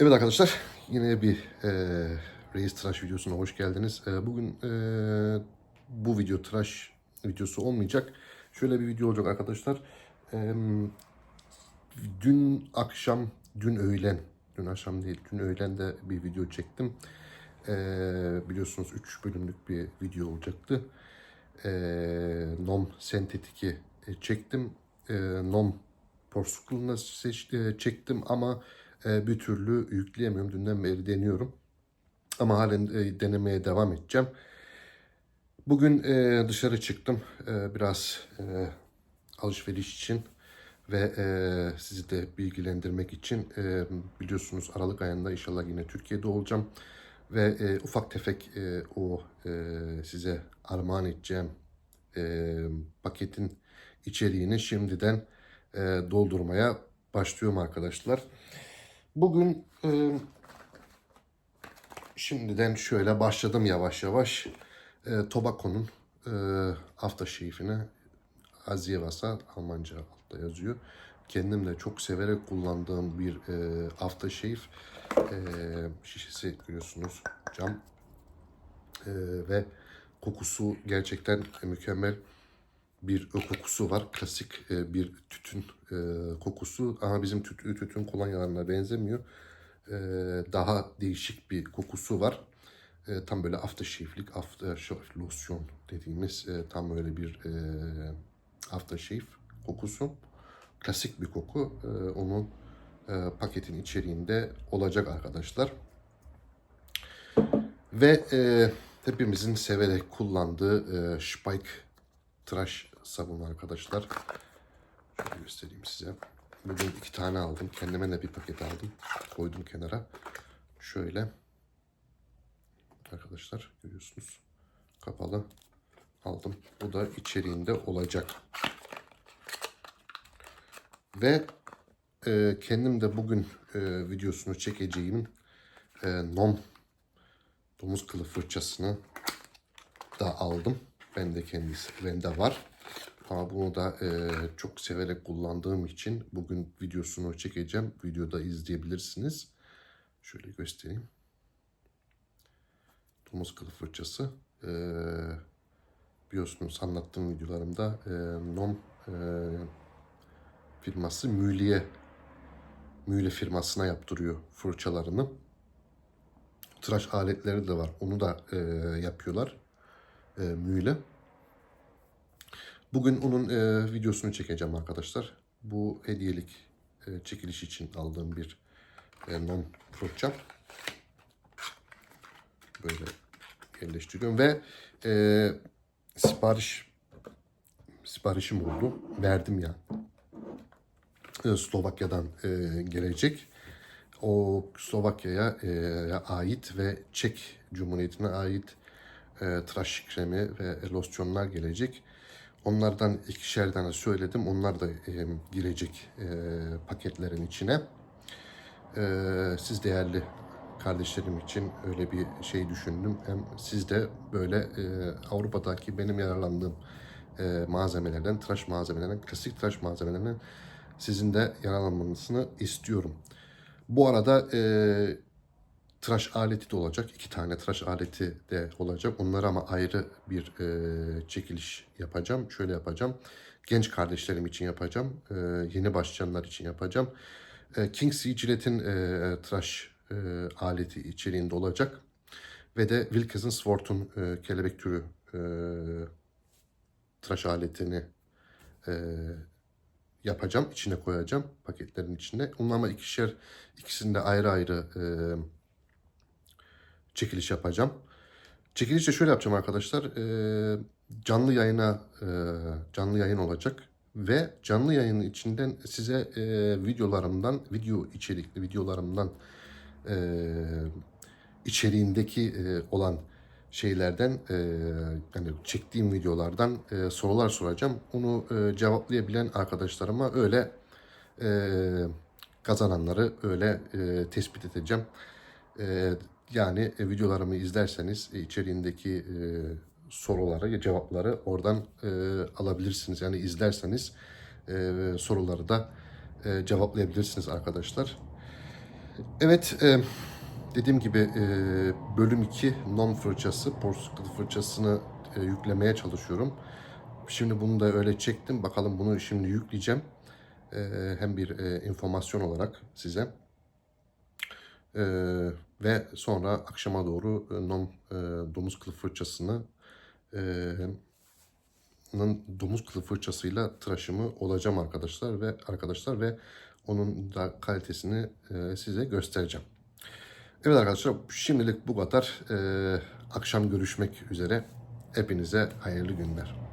Evet arkadaşlar yine bir e, Reis Tıraş videosuna hoş geldiniz. E, bugün e, bu video tıraş videosu olmayacak. Şöyle bir video olacak arkadaşlar. E, dün akşam, dün öğlen, dün akşam değil, dün öğlen de bir video çektim. E, biliyorsunuz 3 bölümlük bir video olacaktı. E, Nom sentetiki e, çektim. E, Nom Porsuklu'na seç, e, çektim ama bir türlü yükleyemiyorum. Dünden beri deniyorum. Ama halen e, denemeye devam edeceğim. Bugün e, dışarı çıktım. E, biraz e, alışveriş için ve e, sizi de bilgilendirmek için e, biliyorsunuz Aralık ayında inşallah yine Türkiye'de olacağım. Ve e, ufak tefek e, o e, size armağan edeceğim e, paketin içeriğini şimdiden e, doldurmaya başlıyorum arkadaşlar. Bugün e, şimdiden şöyle başladım yavaş yavaş. E, Tobacco'nun e, aftershave'ine Azievasa Almanca altta yazıyor. Kendim de çok severek kullandığım bir e, aftershave e, şişesi görüyorsunuz cam E, ve kokusu gerçekten mükemmel bir kokusu var. Klasik e, bir tütün e, kokusu ama bizim tütün, tütün kolonyalarına benzemiyor. E, daha değişik bir kokusu var. E, tam böyle aftershave'lik, aftershave losyon dediğimiz e, tam öyle bir e, aftershave kokusu. Klasik bir koku. E, onun e, paketin içeriğinde olacak arkadaşlar. Ve e, hepimizin severek kullandığı e, Spike tıraş sabunu arkadaşlar. Şöyle göstereyim size. Bugün iki tane aldım. Kendime de bir paket aldım. Koydum kenara. Şöyle. Arkadaşlar görüyorsunuz. Kapalı aldım. Bu da içeriğinde olacak. Ve e, kendim de bugün e, videosunu çekeceğim e, Nom domuz kılı fırçasını da aldım. Ben de kendisi bende var. Ama bunu da e, çok severek kullandığım için bugün videosunu çekeceğim. Videoda izleyebilirsiniz. Şöyle göstereyim. Domuz kılı fırçası. E, biliyorsunuz anlattığım videolarımda e, Nom e, firması Müliye Müle firmasına yaptırıyor fırçalarını. Tıraş aletleri de var. Onu da e, yapıyorlar. E, Müle. Bugün onun e, videosunu çekeceğim arkadaşlar. Bu hediyelik e, çekiliş için aldığım bir e, non fırça. Böyle yerleştiriyorum ve e, sipariş siparişim oldu. Verdim ya. E, Slovakya'dan e, gelecek. O Slovakya'ya e, ait ve Çek Cumhuriyeti'ne ait e, tıraş kremi ve losyonlar gelecek. Onlardan ikişer tane söyledim. Onlar da e, girecek e, paketlerin içine. E, siz değerli kardeşlerim için öyle bir şey düşündüm. Hem siz de böyle e, Avrupa'daki benim yararlandığım e, malzemelerden, tıraş malzemelerinden, klasik tıraş malzemelerinden sizin de yararlanmanızını istiyorum. Bu arada e, tıraş aleti de olacak. iki tane tıraş aleti de olacak. Onları ama ayrı bir e, çekiliş yapacağım. Şöyle yapacağım. Genç kardeşlerim için yapacağım. E, yeni başlayanlar için yapacağım. E, Kingsley Gillette'in e, tıraş e, aleti içeriğinde olacak. Ve de Wilkinson Swart'un e, kelebek türü e, tıraş aletini e, yapacağım. içine koyacağım paketlerin içine. Onun ama ikişer ikisinde ayrı ayrı e, çekiliş yapacağım. Çekilişi şöyle yapacağım arkadaşlar. E, canlı yayına e, canlı yayın olacak ve canlı yayının içinden size e, videolarımdan video içerikli videolarımdan e, içeriğindeki e, olan şeylerden e, yani çektiğim videolardan e, sorular soracağım. Onu e, cevaplayabilen arkadaşlarıma öyle e, kazananları öyle e, tespit edeceğim. E, yani e, videolarımı izlerseniz e, içeriğindeki e, soruları, cevapları oradan e, alabilirsiniz. Yani izlerseniz e, soruları da e, cevaplayabilirsiniz arkadaşlar. Evet, e, dediğim gibi e, bölüm 2 non fırçası, porsiklü fırçasını e, yüklemeye çalışıyorum. Şimdi bunu da öyle çektim. Bakalım bunu şimdi yükleyeceğim. E, hem bir e, informasyon olarak size. E, ve sonra akşama doğru e, non e, domuz kılı fırçasını e, domuz kılı fırçasıyla tıraşımı olacağım arkadaşlar ve arkadaşlar ve onun da kalitesini e, size göstereceğim. Evet arkadaşlar şimdilik bu kadar. E, akşam görüşmek üzere. Hepinize hayırlı günler.